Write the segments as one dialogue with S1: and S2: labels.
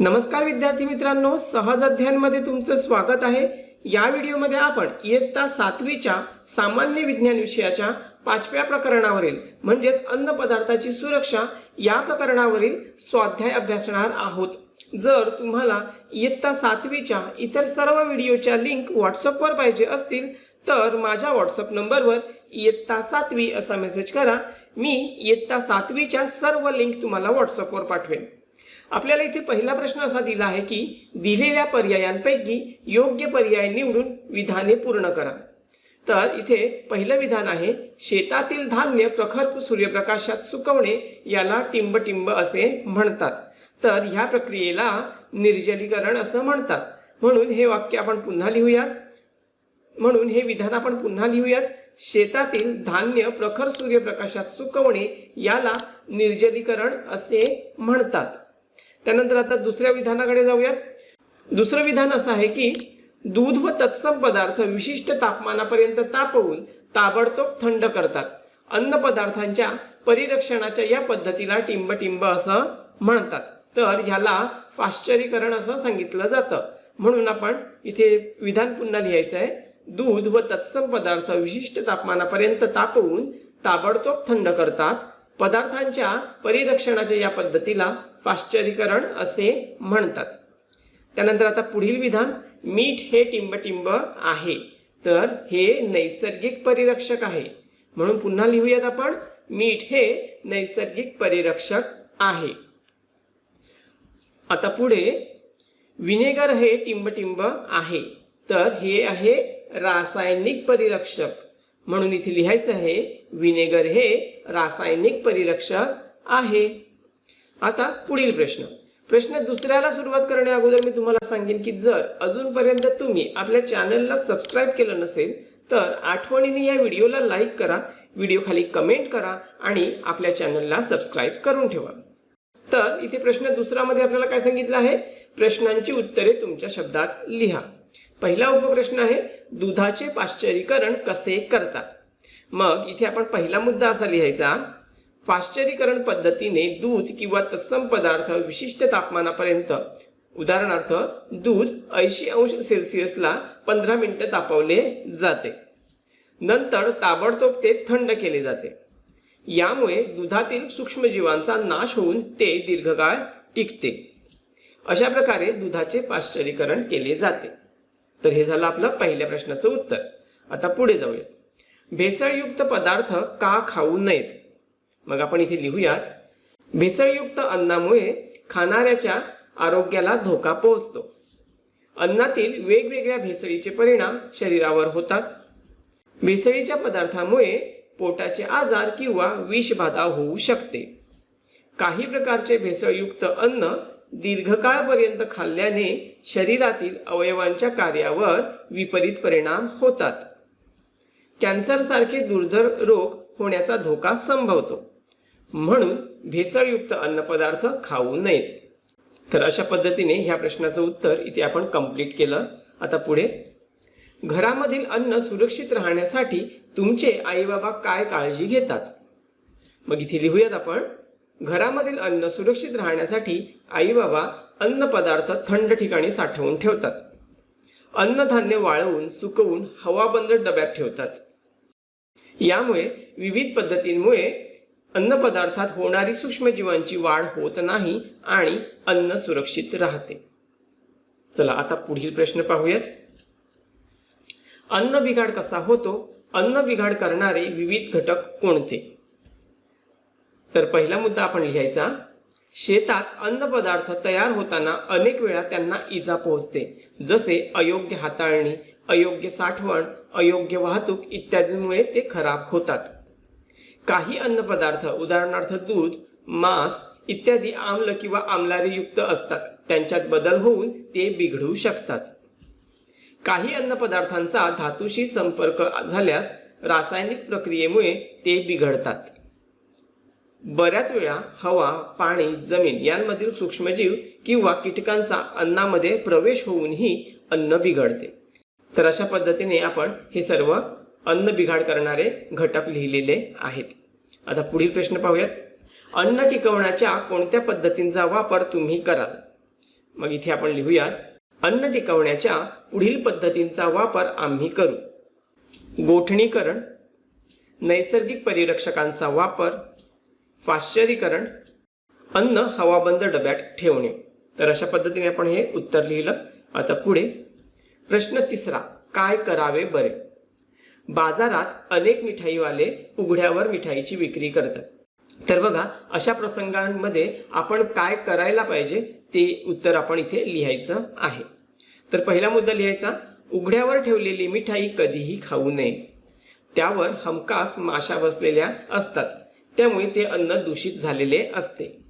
S1: नमस्कार विद्यार्थी मित्रांनो सहज अध्ययनमध्ये तुमचं स्वागत आहे. या व्हिडिओमध्ये आपण इयत्ता सातवीच्या सामान्य विज्ञान विषयाच्या पाचव्या प्रकरणावरील म्हणजेच अन्न पदार्थाची सुरक्षा या प्रकरणावरील स्वाध्याय अभ्यासणार आहोत. जर तुम्हाला इयत्ता सातवीच्या इतर सर्व व्हिडिओच्या लिंक व्हॉट्सअपवर पाहिजे असतील तर माझ्या व्हॉट्सअप नंबरवर इयत्ता सातवी असा मेसेज करा. मी इयत्ता सातवीच्या सर्व लिंक तुम्हाला व्हॉट्सअपवर पाठवेन. आपल्याला इथे पहिला प्रश्न असा दिला आहे की दिलेल्या पर्यायांपैकी योग्य पर्याय निवडून विधाने पूर्ण करा. तर इथे पहिलं विधान आहे शेतातील धान्य प्रखर सूर्यप्रकाशात सुकवणे याला टिंबटिंब असे म्हणतात. तर ह्या प्रक्रियेला निर्जलीकरण असं म्हणतात. म्हणून हे वाक्य आपण पुन्हा लिहूयात. म्हणून हे विधान आपण पुन्हा लिहूयात. शेतातील धान्य प्रखर सूर्यप्रकाशात सुकवणे याला निर्जलीकरण असे म्हणतात. त्यानंतर आता दुसऱ्या विधानाकडे जाऊयात. दुसरं विधान असं आहे की दूध व तत्सम पदार्थ विशिष्ट तापमानापर्यंत तापवून ताबडतोब थंड करतात. अन्न पदार्थांच्या परिरक्षणाच्या या पद्धतीला टिंबटिंब असं म्हणतात. तर ह्याला पाश्चरीकरण असं सांगितलं जातं. म्हणून आपण इथे विधान पुन्हा लिहायचं आहे. दूध व तत्सम पदार्थ विशिष्ट तापमानापर्यंत तापवून ताबडतोब थंड करतात. पदार्थांच्या परिरक्षणाच्या या पद्धतीला पाश्चरीकरण असे म्हणतात. त्यानंतर आता पुढील विधान मीठ हे टिंबटिंब आहे तर हे नैसर्गिक परिरक्षक आहे. म्हणून पुन्हा लिहूयात आपण मीठ हे नैसर्गिक परिरक्षक आहे. आता पुढे विनेगर हे टिंबटिंब आहे तर हे आहे रासायनिक परिरक्षक. म्हणून इथे लिहायचं आहे विनेगर हे रासायनिक परिरक्षक आहे. आता पुढील प्रश्न. प्रश्न दुसऱ्याला सुरुवात करण्या अगोदर मी तुम्हाला सांगेन की जर अजूनपर्यंत तुम्ही आपल्या चॅनलला सबस्क्राईब केलं नसेल तर आठवणीने या व्हिडिओला लाईक करा व्हिडिओ खाली कमेंट करा आणि आपल्या चॅनलला सबस्क्राईब करून ठेवा. तर इथे प्रश्न दुसरामध्ये आपल्याला काय सांगितलं आहे? प्रश्नांची उत्तरे तुमच्या शब्दात लिहा. पहिला उपप्रश्न आहे दुधाचे पाश्चरीकरण कसे करतात? मग इथे आपण पहिला मुद्दा असा लिहायचा पाश्चरीकरण पद्धतीने दूध किंवा तत्सम पदार्थ विशिष्ट तापमानापर्यंत उदाहरणार्थ दूध ऐंशी अंश सेल्सिअसला पंधरा मिनटं तापवले जाते. नंतर ताबडतोब ते थंड केले जाते. यामुळे दुधातील सूक्ष्मजीवांचा नाश होऊन ते दीर्घकाळ टिकते. अशा प्रकारे दुधाचे पाश्चरीकरण केले जाते. तर हे झालं आपलं पहिल्या प्रश्नाचं उत्तर. आता पुढे जाऊया भेसळयुक्त पदार्थ का खाऊ नयेत? मग आपण इथे लिहूयात. भेसळयुक्त अन्नामुळे खाणाऱ्याच्या आरोग्याला धोका पोहोचतो. अन्नातील वेगवेगळ्या भेसळीचे परिणाम शरीरावर होतात. भेसळीच्या पदार्थामुळे पोटाचे आजार किंवा विषबाधा होऊ शकते. काही प्रकारचे भेसळयुक्त अन्न दीर्घकाळपर्यंत खाल्ल्याने शरीरातील अवयवांच्या कार्यावर विपरीत परिणाम होतात. कॅन्सरसारखे दुर्धर रोग होण्याचा धोका संभवतो. म्हणून भेसळयुक्त अन्नपदार्थ खाऊ नयेत. तर अशा पद्धतीने ह्या प्रश्नाचं उत्तर इथे आपण कंप्लीट केलं. आता पुढे. घरामधील अन्न सुरक्षित राहण्यासाठी तुमचे आई बाबा काय काळजी घेतात? मग इथे लिहूयात आपण. घरामधील अन्न सुरक्षित राहण्यासाठी आई बाबा अन्न पदार्थ थंड ठिकाणी साठवून ठेवतात. अन्नधान्य वाळवून सुकवून हवाबंद डब्यात ठेवतात. यामुळे विविध पद्धतींमुळे अन्नपदार्थात होणारी सूक्ष्मजीवांची वाढ होत नाही आणि अन्न सुरक्षित राहते. चला आता पुढील प्रश्न पाहूयात. अन्न बिघाड कसा होतो? अन्न बिघाड करणारे विविध घटक कोणते? तर पहिला मुद्दा आपण लिहायचा. शेतात अन्नपदार्थ तयार होताना अनेक वेळा त्यांना इजा पोहोचते. जसे अयोग्य हाताळणी अयोग्य साठवण अयोग्य वाहतूक इत्यादींमुळे ते खराब होतात. काही अन्नपदार्थ उदाहरणार्थ दूध मांस इत्यादी आम्ल किंवा आम्लारीयुक्त असतात. त्यांच्यात बदल होऊन ते बिघडू शकतात. काही अन्नपदार्थांचा धातूशी संपर्क झाल्यास रासायनिक प्रक्रियेमुळे ते बिघडतात. बऱ्याच वेळा हवा पाणी जमीन यांमधील सूक्ष्मजीव किंवा कीटकांचा अन्नामध्ये प्रवेश होऊनही अन्न बिघडते. तर अशा पद्धतीने आपण हे सर्व अन्न बिघाड करणारे घटक लिहिलेले आहेत. आता पुढील प्रश्न पाहूयात. अन्न टिकवण्याच्या कोणत्या पद्धतींचा वापर तुम्ही कराल? मग इथे आपण लिहूयात. अन्न टिकवण्याच्या पुढील पद्धतींचा वापर आम्ही करू. गोठणीकरण. नैसर्गिक परिरक्षकांचा वापर. पाश्चरीकरण अन्न हवाबंद डब्यात ठेवणे. तर अशा पद्धतीने आपण हे उत्तर लिहिलं. आता पुढे प्रश्न तिसरा काय करावे बरे? बाजारात अनेक मिठाईवाले उघड्यावर मिठाईची विक्री करतात. तर बघा अशा प्रसंगांमध्ये आपण काय करायला पाहिजे ते उत्तर आपण इथे लिहायचं आहे. तर पहिला मुद्दा लिहायचा उघड्यावर ठेवलेली मिठाई कधीही खाऊ नये. त्यावर हमखास माशा बसलेल्या असतात. त्यामुळे ते अन्न दूषित झालेले असते.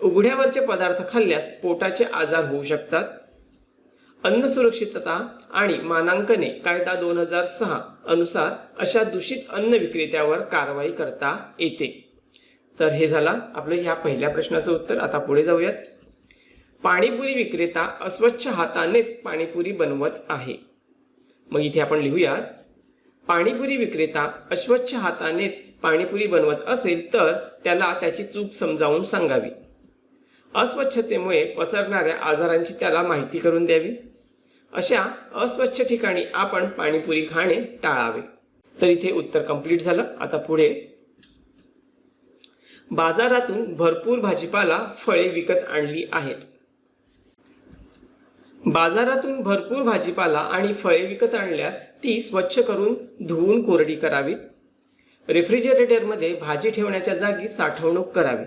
S1: उघड्यावरचे पदार्थ खाल्ल्यास पोटाचे आजार होऊ शकतात. अन्न सुरक्षितता आणि मानांकने कायदा दोन हजार सहा अनुसार अशा दूषित अन्न विक्रेत्यावर कारवाई करता येते. तर हे झाला आपलं ह्या पहिल्या प्रश्नाचं उत्तर. आता पुढे जाऊयात. पाणीपुरी विक्रेता अस्वच्छ हातानेच पाणीपुरी बनवत आहे. मग इथे आपण लिहूयात. पाणीपुरी विक्रेता अस्वच्छ हातानेच पाणीपुरी बनवत असेल तर त्याला त्याची चूक समजावून सांगावी. अस्वच्छतेमुळे पसरणाऱ्या आजारांची त्याला माहिती करून द्यावी. अशा अस्वच्छ ठिकाणी आपण पाणीपुरी खाणे टाळावे. तर इथे उत्तर कंप्लीट झालं. आता पुढे. बाजारातून भरपूर भाजीपाला फळे विकत आणली आहेत. बाजारातून भरपूर भाजीपाला आणि फळे विकत आणल्यास ती स्वच्छ करून धुवून कोरडी करावी. रेफ्रिजरेटरमध्ये भाजी ठेवण्याच्या जागी साठवणूक करावी.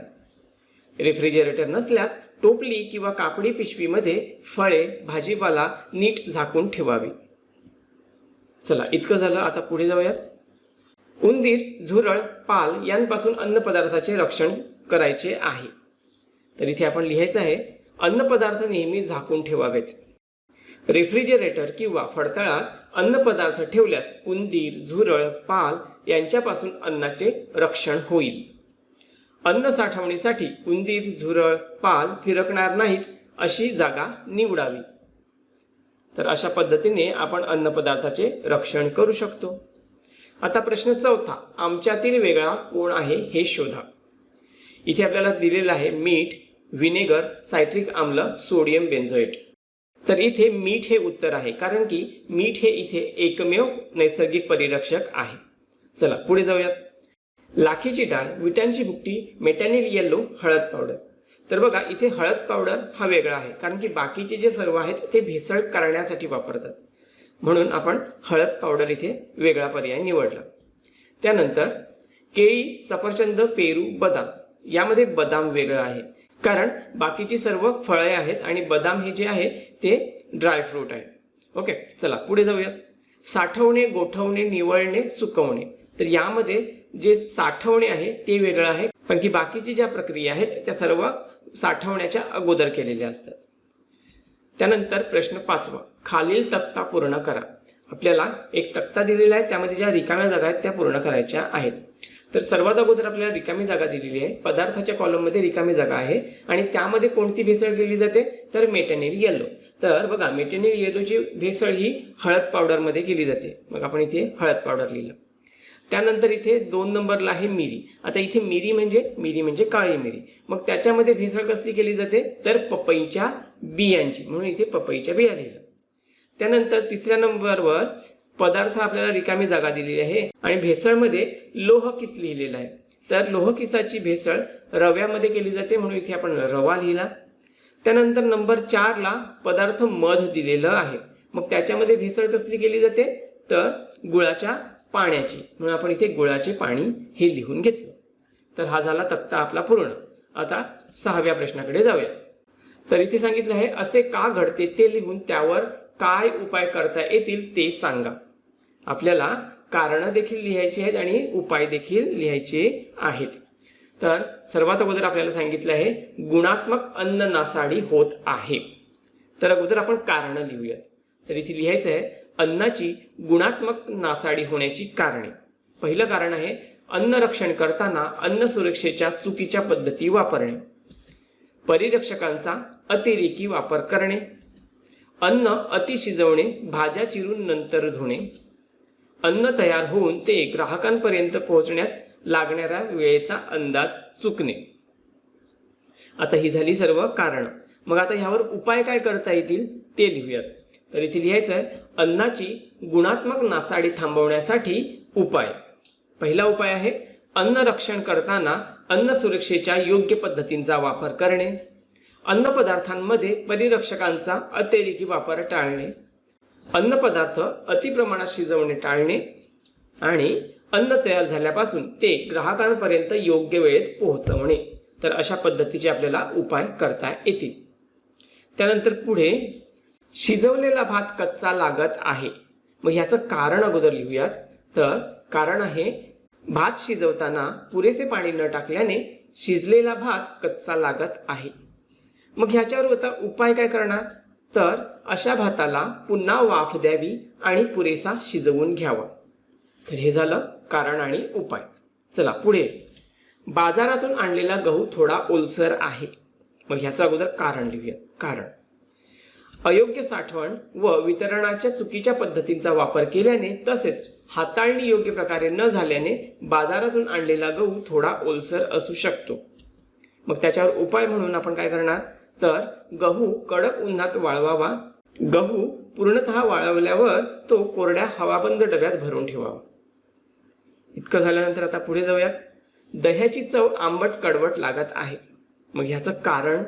S1: रेफ्रिजरेटर नसल्यास टोपली किंवा कापडी पिशवीमध्ये फळे भाजीपाला नीट झाकून ठेवावी. चला इतकं झालं आता पुढे जाऊयात. उंदीर झुरळ पाल यांपासून अन्नपदार्थाचे रक्षण करायचे आहे. तर इथे आपण लिहायचं आहे अन्नपदार्थ नेहमी झाकून ठेवावेत. रेफ्रिजरेटर किंवा फडतळात अन्नपदार्थ ठेवल्यास उंदीर झुरळ पाल यांच्यापासून अन्नाचे रक्षण होईल. अन्न साठवणीसाठी उंदीर झुरळ पाल फिरकणार नाहीत अशी जागा निवडावी. तर अशा पद्धतीने आपण अन्नपदार्थाचे रक्षण करू शकतो. आता प्रश्न चौथा आमच्यातील वेगळा कोण आहे हे शोधा. इथे आपल्याला दिलेलं आहे मीठ व्हिनेगर सायट्रिक आम्ल सोडियम बेन्झोएट तर इथे मीठ हे उत्तर आहे कारण की मीठ हे इथे एकमेव नैसर्गिक परिरक्षक आहे. चला पुढे जाऊयात. लाखीची डाळ विटांची भुकटी मेटॅनिल येल्लो हळद पावडर तर बघा इथे हळद पावडर हा वेगळा आहे कारण की बाकीचे जे सर्व आहेत ते भेसळ करण्यासाठी वापरतात. म्हणून आपण हळद पावडर इथे वेगळा पर्याय निवडला. त्यानंतर केळी सफरचंद पेरू बदाम. यामध्ये बदाम वेगळं आहे. कारण बाकीची सर्व फळे आहेत आणि बदाम हे जे आहे ते ड्रायफ्रूट आहे. ओके चला पुढे जाऊयात साठवणे गोठवणे निवळणे सुकवणे. तर यामध्ये जे साठवणे आहे ते वेगळं आहे पण की बाकीची ज्या प्रक्रिया आहेत त्या सर्व साठवण्याच्या अगोदर केलेल्या असतात. त्यानंतर प्रश्न पाचवा. खालील तक्ता पूर्ण करा. आपल्याला एक तक्ता दिलेला आहे त्यामध्ये ज्या रिकाम्या जागा आहेत त्या पूर्ण करायच्या आहेत. तर सर्वात अगोदर आपल्याला रिकामी जागा दिलेली आहे. पदार्थाच्या कॉलममध्ये रिकामी जागा आहे आणि त्यामध्ये कोणती भेसळ केली जाते? तर मेटॅनिल येलो तर बघा मेटॅनिल येलोची भेसळ ही हळद पावडरमध्ये केली जाते. मग आपण इथे हळद पावडर लिहिलं. त्यानंतर इथे दोन नंबरला आहे मिरी. आता इथे मिरी म्हणजे मिरी म्हणजे काळी मिरी. मग त्याच्यामध्ये भेसळ कसली केली जाते? तर पपईच्या बियांची. म्हणून इथे पपईच्या बिया लिहिलं. त्यानंतर तिसऱ्या नंबरवर पदार्थ आपल्याला रिकामी जागा दिलेली आहे आणि भेसळमध्ये लोह किस लिहिलेला आहे. तर लोह किसाची भेसळ रव्यामध्ये केली जाते म्हणून इथे आपण रवा लिहिला. त्यानंतर नंबर चारला पदार्थ मध दिलेलं आहे. मग त्याच्यामध्ये भेसळ कसली केली जाते? तर गुळाच्या पाण्याची. म्हणून आपण इथे गुळाचे पाणी हे लिहून घेतलं. तर हा झाला तक्ता आपला पूर्ण. आता सहाव्या प्रश्नाकडे जाऊया. तर इथे सांगितलं आहे असे का घडते ते लिहून त्यावर काय उपाय करता येतील ते सांगा. आपल्याला कारणं देखील लिहायची आहेत आणि उपाय देखील लिहायचे आहेत. तर सर्वात अगोदर आपल्याला सांगितलं आहे गुणात्मक अन्न नासाडी होत आहे. तर अगोदर आपण कारणं लिहूयात. तर इथे लिहायचं आहे अन्नाची गुणात्मक नासाडी होण्याची कारणे. पहिलं कारण आहे अन्न रक्षण करताना अन्न सुरक्षेच्या चुकीच्या पद्धती वापरणे. परिरक्षकांचा अतिरेकी वापर करणे. अन्न अति शिजवणे भाज्या चिरून नंतर धुणे. अन्न तयार होऊन ते ग्राहकांपर्यंत पोहोचण्यास लागणाऱ्या वेळेचा अंदाज चुकणे. आता ही झाली सर्व कारण. मग आता ह्यावर उपाय काय करता येतील ते लिहूयात. तर इथे लिहायचं आहे अन्नाची गुणात्मक नासाडी थांबवण्यासाठी उपाय. पहिला उपाय आहे अन्न रक्षण करताना अन्न सुरक्षेच्या योग्य पद्धतींचा वापर करणे. अन्नपदार्थांमध्ये परिरक्षकांचा अतिरेकी वापर टाळणे. अन्नपदार्थ अतिप्रमाणात शिजवणे टाळणे आणि अन्न तयार झाल्यापासून ते ग्राहकांपर्यंत योग्य वेळेत पोहोचवणे. तर अशा पद्धतीचे आपल्याला उपाय करता येतील. त्यानंतर पुढे शिजवलेला भात कच्चा लागत आहे. मग ह्याचं कारण अगोदर लिहूयात. तर कारण आहे भात शिजवताना पुरेसे पाणी न टाकल्याने शिजलेला भात कच्चा लागत आहे. मग ह्याच्यावर आता उपाय काय करणार? तर अशा भाताला पुन्हा वाफ द्यावी आणि पुरेसा शिजवून घ्यावा. तर हे झालं कारण आणि उपाय. चला पुढे. बाजारातून आणलेला गहू थोडा ओलसर आहे. मग ह्याचं अगोदर कारण लिहूया कारण. अयोग्य साठवण व वितरणाच्या चुकीच्या पद्धतींचा वापर केल्याने तसेच हाताळणी योग्य प्रकारे न झाल्याने बाजारातून आणलेला गहू थोडा ओलसर असू शकतो. मग त्याच्यावर उपाय म्हणून आपण काय करणार? तर गहू कडक उन्हात वाळवावा. गहू पूर्णतः वाळवल्यावर तो कोरड्या हवाबंद डब्यात भरून ठेवावा. इतकं झाल्यानंतर आता पुढे जाऊयात. दह्याची चव आंबट कडवट लागत आहे. मग ह्याचं कारण?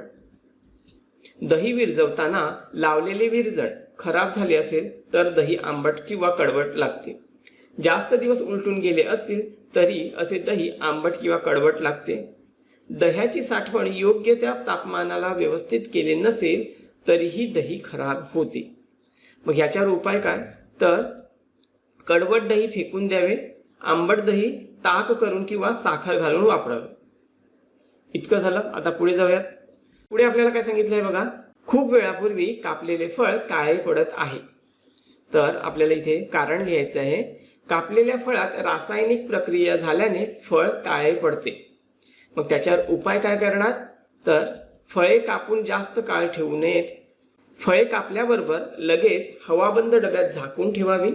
S1: दही विरजवताना लावलेले विरजण खराब झाले असेल तर दही आंबट किंवा कडवट लागते. जास्त दिवस उलटून गेले असतील तरी असे दही आंबट किंवा कडवट लागते. दह्याची साठवण योग्य त्या तापमानाला व्यवस्थित केले नसेल तरीही दही खराब होते. मग ह्याच्यावर उपाय काय? तर कडवट दही फेकून द्यावे आंबट दही ताक करून किंवा साखर घालून वापरावे. इतकं झालं. आता पुढे जाऊयात. पुढे आपल्याला काय सांगितलं आहे बघा? खूप वेळापूर्वी कापलेले फळ काळे पडत आहे. तर आपल्याला इथे कारण लिहायचं आहे. कापलेल्या फळात रासायनिक प्रक्रिया झाल्याने फळ काळे पडते. मग त्याच्यावर उपाय काय करणार? तर फळे कापून जास्त काळ ठेवू नयेत. फळे कापल्याबरोबर लगेच हवाबंद डब्यात झाकून ठेवावी.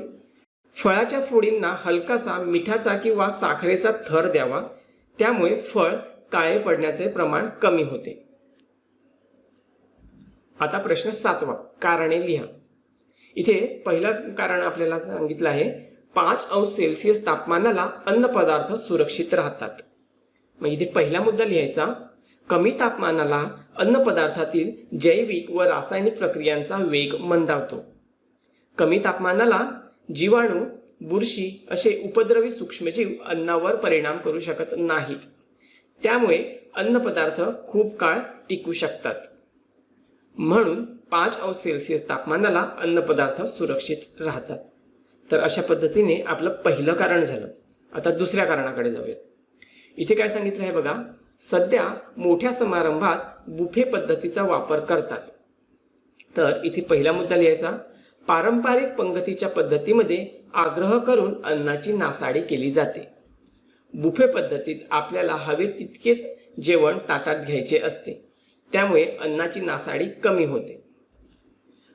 S1: फळाच्या फोडींना हलकासा मिठाचा किंवा साखरेचा थर द्यावा. त्यामुळे फळ काळे पडण्याचे प्रमाण कमी होते. आता प्रश्न सातवा कारणे लिहा. इथे पहिलं कारण आपल्याला सांगितलं आहे पाच अंश सेल्सिअस तापमानाला अन्नपदार्थ सुरक्षित राहतात. मग इथे पहिला मुद्दा लिहायचा कमी तापमानाला अन्नपदार्थातील जैविक व रासायनिक प्रक्रियांचा वेग मंदावतो. कमी तापमानाला जीवाणू बुरशी असे उपद्रवी सूक्ष्मजीव अन्नावर परिणाम करू शकत नाहीत. त्यामुळे अन्नपदार्थ खूप काळ टिकू शकतात. म्हणून पाच अंश सेल्सिअस तापमानाला अन्नपदार्थ सुरक्षित राहतात. तर अशा पद्धतीने आपलं पहिलं कारण झालं. आता दुसऱ्या कारणाकडे जाऊयात. इथे काय सांगितलं आहे बघा? सध्या मोठ्या समारंभात बुफे पद्धतीचा वापर करतात. तर इथे पहिला मुद्दा लिहायचा. पारंपरिक पंगतीच्या पद्धतीमध्ये आग्रह करून अन्नाची नासाडी केली जाते. बुफे पद्धतीत आपल्याला हवे तितकेच जेवण ताटात घ्यायचे असते. त्यामुळे अन्नाची नासाडी कमी होते.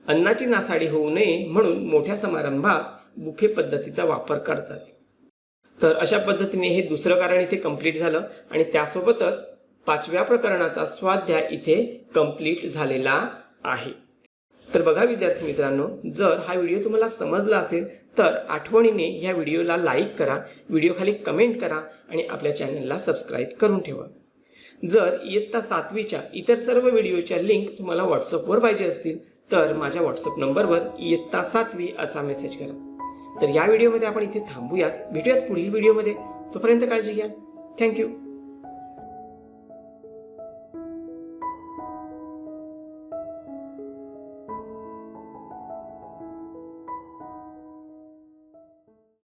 S1: अन्नाची नासाडी होऊ नये म्हणून मोठ्या समारंभात बुफे पद्धतीचा वापर करतात. तर अशा पद्धतीने हे दुसरं कारण इथे कंप्लीट झालं आणि त्यासोबतच पाचव्या प्रकरणाचा स्वाध्याय इथे कंप्लीट झालेला आहे. तर बघा विद्यार्थी मित्रांनो जर हा व्हिडिओ तुम्हाला समजला असेल तर आठवणीने ह्या व्हिडिओला लाईक करा व्हिडिओखाली कमेंट करा आणि आपल्या चॅनलला सबस्क्राईब करून ठेवा. जर इयत्ता सातवीच्या इतर सर्व व्हिडिओच्या लिंक तुम्हाला व्हॉट्सअपवर पाहिजे असतील तर माझ्या व्हॉट्सअप नंबरवर इयत्ता सातवी असा मेसेज करा. तर या व्हिडिओमध्ये आपण इथे थांबूयात. भेटूयात पुढील व्हिडिओमध्ये. तोपर्यंत काळजी घ्या. थँक्यू